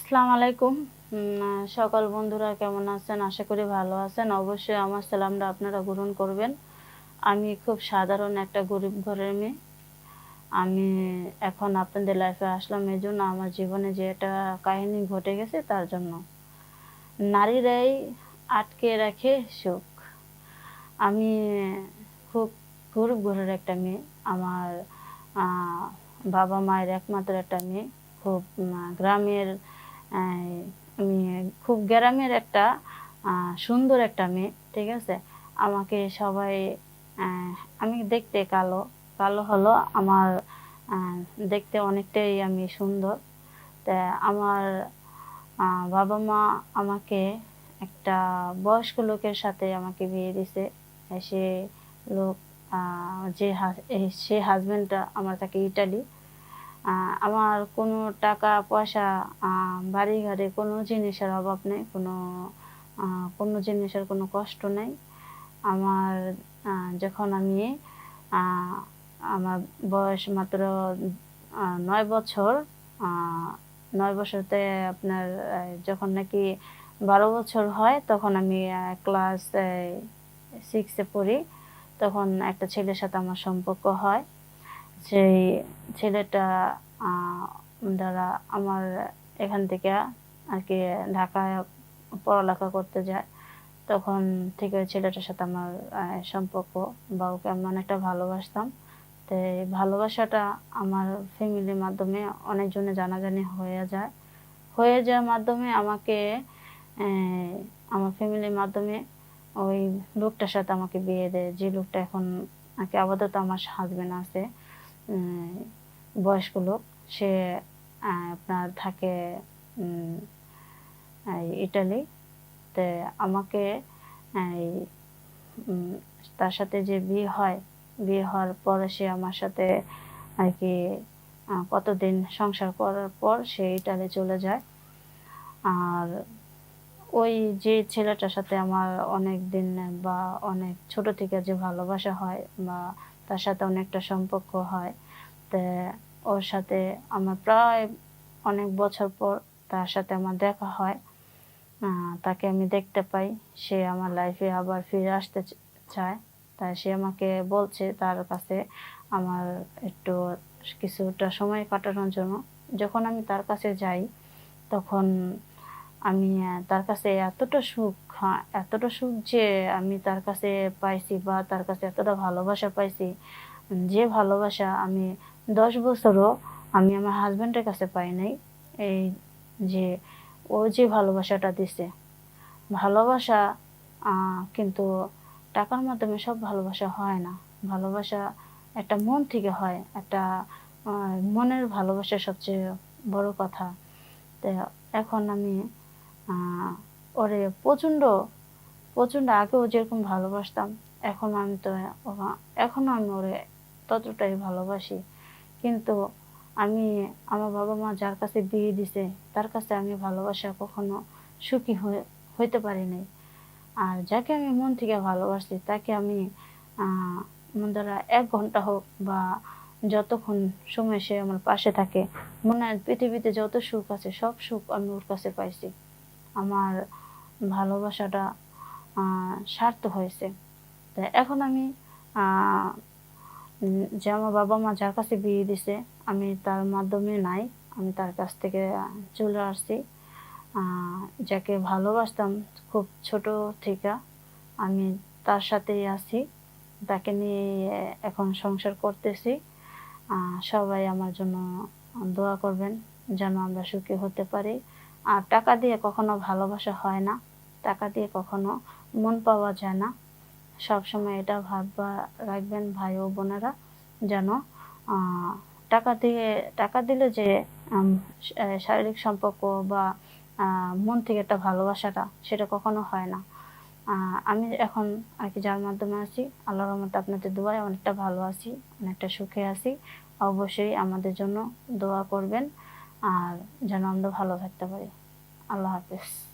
আসসালামু আলাইকুম। সকল বন্ধুরা কেমন আছেন? আশা করি ভালো আছেন। অবশ্যই আমার সালামটা আপনারা গ্রহণ করবেন। আমি খুব সাধারণ একটা গরিব ঘরের মেয়ে। আমি এখন আপনাদের লাইফে আসলাম এই জন্য আমার জীবনে যে একটা কাহিনী ঘটে গেছে তার জন্য। নারীরাই আটকে রাখে সুখ। আমি খুব গরিব ঘরের একটা মেয়ে। আমার বাবা মায়ের একমাত্র একটা মেয়ে। খুব গ্রামের খুব গ্রামের একটা সুন্দর একটা মেয়ে, ঠিক আছে? আমাকে সবাই আমি দেখতে কালো কালো হলো আমার দেখতে অনেকটাই আমি সুন্দর। তা আমার বাবা মা আমাকে একটা বয়স্ক লোকের সাথে আমাকে বিয়ে দিছে। সে লোক যে সে হাজবেন্ডটা আমার থাকে ইটালি। আমার কোনো টাকা পয়সা বাড়ি ঘরে কোনো জিনিসের অভাব নেই, কোনো কোনো জিনিসের কোনো কষ্ট নেই। আমার যখন আমি আমার বয়স মাত্র নয় বছর নয় বছরতে আপনার যখন নাকি বারো বছর হয়, তখন আমি ক্লাস সিক্সে পড়ি। তখন একটা ছেলের সাথে আমার সম্পর্ক হয়। সেই ছেলেটা দ্বারা আমার এখান থেকে আর কি ঢাকায় পড়ালেখা করতে যায়। তখন থেকে ছেলেটার সাথে আমার সম্পর্ক বা ওকে আমি অনেকটা ভালোবাসতাম। তো ভালোবাসাটা আমার ফ্যামিলির মাধ্যমে অনেকজনে জানাজানি হয়ে যায়। হয়ে যাওয়ার মাধ্যমে আমাকে আমার ফ্যামিলির মাধ্যমে ওই লোকটার সাথে আমাকে বিয়ে দেয়। যে লোকটা এখন আর কি আপাতত আমার হাজবেন্ড আছে। বয়স্ক লোক, সে আপনার থাকে ইটালি। তে আমাকে তার সাথে যে বিয়ে হয়, বিয়ে হওয়ার পরে সে আমার সাথে আর কি কতদিন সংসার করার পর সে ইটালি চলে যায়। আর ওই যে ছেলেটার সাথে আমার অনেক দিন বা অনেক ছোট থেকে যে ভালোবাসা হয় বা তার সাথে অনেকটা সম্পর্ক হয়। তে ওর সাথে আমার প্রায় অনেক বছর পর তার সাথে আমার দেখা হয়। তাকে আমি দেখতে পাই। সে আমার লাইফে আবার ফিরে আসতে চায়। তাই সে আমাকে বলছে তার কাছে আমার একটু কিছুটা সময় কাটানোর জন্য। যখন আমি তার কাছে যাই, তখন আমি তার কাছে এতটা সুখ হ্যাঁ, এতটা সুখ যে আমি তার কাছে পাইছি বা তার কাছে এতটা ভালোবাসা পাইছি যে ভালোবাসা আমি দশ বছরও আমি আমার হাজব্যান্ডের কাছে পাই নাই এই যে ও যে ভালোবাসাটা দিছে। ভালোবাসা কিন্তু টাকার মাধ্যমে সব ভালোবাসা হয় না। ভালোবাসা একটা মন থেকে হয় একটা মনের ভালোবাসা সবচেয়ে বড় কথা। তো এখন আমি ওরে প্রচণ্ড প্রচণ্ড। আগেও যেরকম ভালোবাসতাম, এখন আমি তো এখনও আমি ওরে ততটাই ভালোবাসি। কিন্তু আমি, আমার বাবা মা যার কাছে বিয়ে দিছে, তার কাছে আমি ভালোবাসা কখনো সুখী হইতে পারি নাই। আর যাকে আমি মন থেকে ভালোবাসি, তাকে আমি মনে ধরা এক ঘণ্টা হোক বা যতক্ষণ সময় সে আমার পাশে থাকে, মনে হয় পৃথিবীতে যত সুখ আছে, সব সুখ আমি ওর কাছে পাইছি। আমার ভালোবাসাটা সার্থক হয়েছে। তা এখন আমি যে আমার বাবা মা যার কাছে বিয়ে দিছে, আমি তার মাধ্যমে নাই, আমি তার কাছ থেকে চলে আসছি। যাকে ভালোবাসতাম খুব ছোট থেকে আমি তার সাথেই আছি, তাকে নিয়ে এখন সংসার করতেছি। সবাই আমার জন্য দোয়া করবেন যেন আমরা সুখী হতে পারি। আর টাকা দিয়ে কখনো ভালোবাসা হয় না, টাকা দিয়ে কখনো মন পাওয়া যায় না। সব সময় এটা ভাববা রাখবেন ভাই ও বোনেরা যেন টাকা দিয়ে, টাকা দিলে যে শারীরিক সম্পর্ক বা মন থেকে একটা ভালোবাসাটা সেটা কখনো হয় না। আমি এখন আর কি যার মাধ্যমে আছি আল্লাহ রহমতে আপনাদের দোয়ায় অনেকটা ভালো আছি, অনেকটা সুখে আছি। অবশ্যই আমাদের জন্য দোয়া করবেন, আর যেন আমরা ভালো থাকতে পারি। আল্লাহ হাফেজ